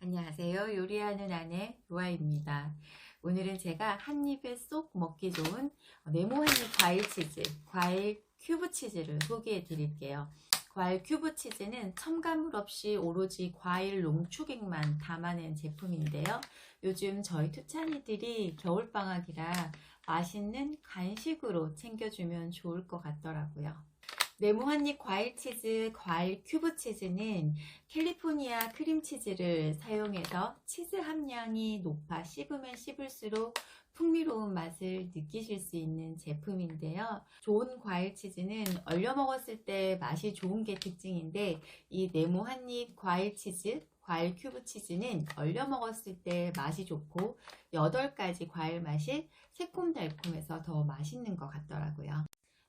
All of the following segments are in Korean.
안녕하세요. 요리하는 아내 요아입니다. 오늘은 제가 한 입에 쏙 먹기 좋은 네모 한입 과일 치즈, 과일 큐브 치즈를 소개해 드릴게요. 과일 큐브 치즈는 첨가물 없이 오로지 과일 농축액만 담아낸 제품인데요. 요즘 저희 투찬이들이 겨울방학이라 맛있는 간식으로 챙겨주면 좋을 것 같더라고요. 네모 한입 과일 치즈, 과일 큐브 치즈는 캘리포니아 크림 치즈를 사용해서 치즈 함량이 높아 씹으면 씹을수록 풍미로운 맛을 느끼실 수 있는 제품인데요. 좋은 과일 치즈는 얼려 먹었을 때 맛이 좋은 게 특징인데 이 네모 한입 과일 치즈, 과일 큐브 치즈는 얼려 먹었을 때 맛이 좋고 8가지 과일 맛이 새콤달콤해서 더 맛있는 것 같더라고요.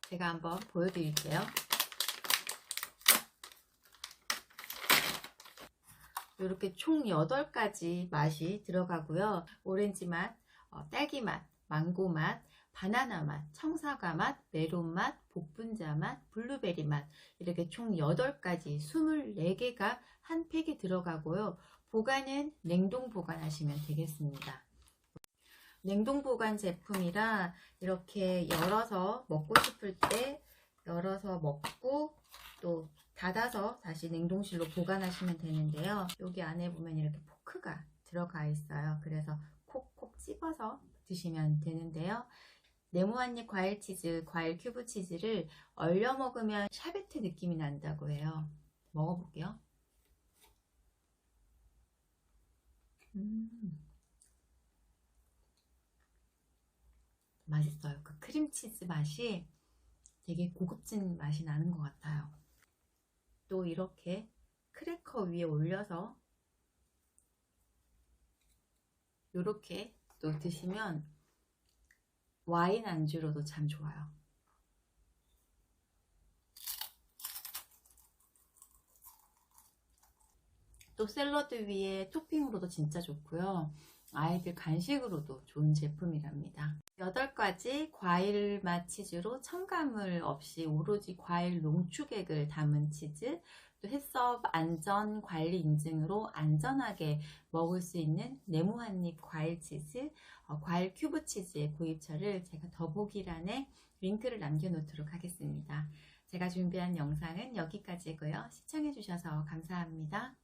제가 한번 보여드릴게요. 이렇게 총 8가지 맛이 들어가고요. 오렌지 맛, 어, 딸기 맛, 망고 맛, 바나나 맛, 청사과 맛, 메론 맛, 복분자 맛, 블루베리 맛 이렇게 총 8가지 24개가 한 팩에 들어가고요. 보관은 냉동 보관하시면 되겠습니다. 냉동 보관 제품이라 이렇게 열어서 먹고 싶을 때 열어서 먹고 또 닫아서 다시 냉동실로 보관하시면 되는데요. 여기 안에 보면 이렇게 포크가 들어가 있어요. 그래서 콕콕 씹어서 드시면 되는데요. 네모 한입 과일 치즈, 과일 큐브 치즈를 얼려 먹으면 샤베트 느낌이 난다고 해요. 맛있어요. 그 크림치즈 맛이 되게 고급진 맛이 나는 것 같아요. 또 이렇게 크래커 위에 올려서 이렇게 또 드시면 와인 안주로도 참 좋아요. 또 샐러드 위에 토핑으로도 진짜 좋고요. 아이들 간식으로도 좋은 제품이랍니다. 8가지 과일 맛 치즈로 첨가물 없이 오로지 과일 농축액을 담은 치즈, 또 햇섭 안전 관리 인증으로 안전하게 먹을 수 있는 네모 한입 과일 치즈, 어, 과일 큐브 치즈의 구입처를 제가 더보기란에 링크를 남겨놓도록 하겠습니다. 제가 준비한 영상은 여기까지고요. 시청해주셔서 감사합니다.